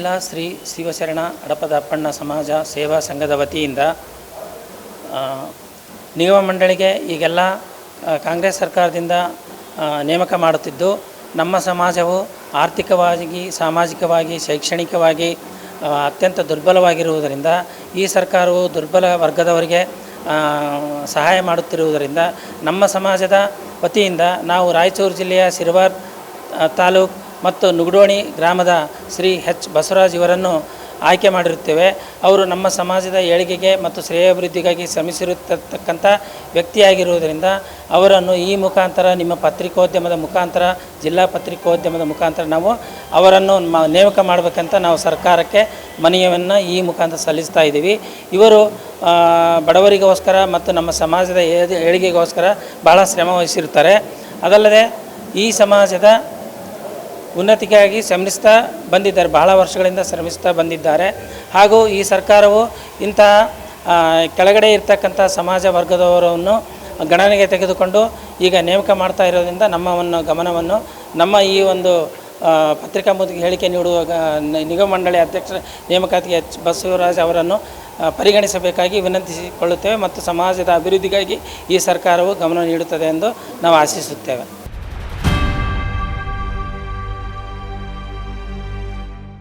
ಜಿಲ್ಲಾ ಶ್ರೀ ಶಿವಶರಣ ಹಡಪದಪ್ಪಣ್ಣ ಸಮಾಜ ಸೇವಾ ಸಂಘದ ವತಿಯಿಂದ ನಿಗಮ ಮಂಡಳಿಗೆ ಈಗೆಲ್ಲ ಕಾಂಗ್ರೆಸ್ ಸರ್ಕಾರದಿಂದ ನೇಮಕ ಮಾಡುತ್ತಿದ್ದು, ನಮ್ಮ ಸಮಾಜವು ಆರ್ಥಿಕವಾಗಿ, ಸಾಮಾಜಿಕವಾಗಿ, ಶೈಕ್ಷಣಿಕವಾಗಿ ಅತ್ಯಂತ ದುರ್ಬಲವಾಗಿರುವುದರಿಂದ, ಈ ಸರ್ಕಾರವು ದುರ್ಬಲ ವರ್ಗದವರಿಗೆ ಸಹಾಯ ಮಾಡುತ್ತಿರುವುದರಿಂದ, ನಮ್ಮ ಸಮಾಜದ ವತಿಯಿಂದ ನಾವು ರಾಯಚೂರು ಜಿಲ್ಲೆಯ ಸಿರ್ವಾರ್ ತಾಲೂಕ್ ಮತ್ತು ನುಗಡೋಣಿ ಗ್ರಾಮದ ಶ್ರೀ ಹೆಚ್ ಬಸವರಾಜ್ ಇವರನ್ನು ಆಯ್ಕೆ ಮಾಡಿರುತ್ತೇವೆ. ಅವರು ನಮ್ಮ ಸಮಾಜದ ಏಳಿಗೆಗೆ ಮತ್ತು ಶ್ರೇಯಾಭಿವೃದ್ಧಿಗಾಗಿ ಶ್ರಮಿಸಿರುತ್ತಕ್ಕಂಥ ವ್ಯಕ್ತಿಯಾಗಿರುವುದರಿಂದ ಅವರನ್ನು ಈ ಮುಖಾಂತರ ನಿಮ್ಮ ಪತ್ರಿಕೋದ್ಯಮದ ಮುಖಾಂತರ, ಜಿಲ್ಲಾ ಪತ್ರಿಕೋದ್ಯಮದ ಮುಖಾಂತರ ನಾವು ಅವರನ್ನು ನೇಮಕ ಮಾಡಬೇಕಂತ ನಾವು ಸರ್ಕಾರಕ್ಕೆ ಮನವಿಯನ್ನು ಈ ಮುಖಾಂತರ ಸಲ್ಲಿಸ್ತಾ ಇದ್ದೀವಿ. ಇವರು ಬಡವರಿಗೋಸ್ಕರ ಮತ್ತು ನಮ್ಮ ಸಮಾಜದ ಏಳಿಗೆ- ಏಳಿಗೆಗೋಸ್ಕರ ಬಹಳ ಶ್ರಮ ವಹಿಸಿರ್ತಾರೆ ಅದಲ್ಲದೆ ಈ ಸಮಾಜದ ಉನ್ನತಿಗಾಗಿ ಶ್ರಮಿಸ್ತಾ ಬಂದಿದ್ದಾರೆ, ಬಹಳ ವರ್ಷಗಳಿಂದ ಶ್ರಮಿಸ್ತಾ ಬಂದಿದ್ದಾರೆ. ಹಾಗೂ ಈ ಸರ್ಕಾರವು ಇಂತಹ ಕೆಳಗಡೆ ಇರ್ತಕ್ಕಂಥ ಸಮಾಜ ವರ್ಗದವರನ್ನು ಗಣನೆಗೆ ತೆಗೆದುಕೊಂಡು ಈಗ ನೇಮಕ ಮಾಡ್ತಾ ಇರೋದ್ರಿಂದ ನಮ್ಮವನ್ನು, ಗಮನವನ್ನು ನಮ್ಮ ಈ ಒಂದು ಪತ್ರಿಕಾ ಮುದಿಗೆ ಹೇಳಿಕೆ ನೀಡುವ ನಿಗಮ ಮಂಡಳಿ ಅಧ್ಯಕ್ಷ ನೇಮಕಾತಿಗೆ ಎಚ್ ಬಸವರಾಜ್ ಅವರನ್ನು ಪರಿಗಣಿಸಬೇಕಾಗಿ ವಿನಂತಿಸಿಕೊಳ್ಳುತ್ತೇವೆ ಮತ್ತು ಸಮಾಜದ ಅಭಿವೃದ್ಧಿಗಾಗಿ ಈ ಸರ್ಕಾರವು ಗಮನ ನೀಡುತ್ತದೆ ಎಂದು ನಾವು ಆಶಿಸುತ್ತೇವೆ.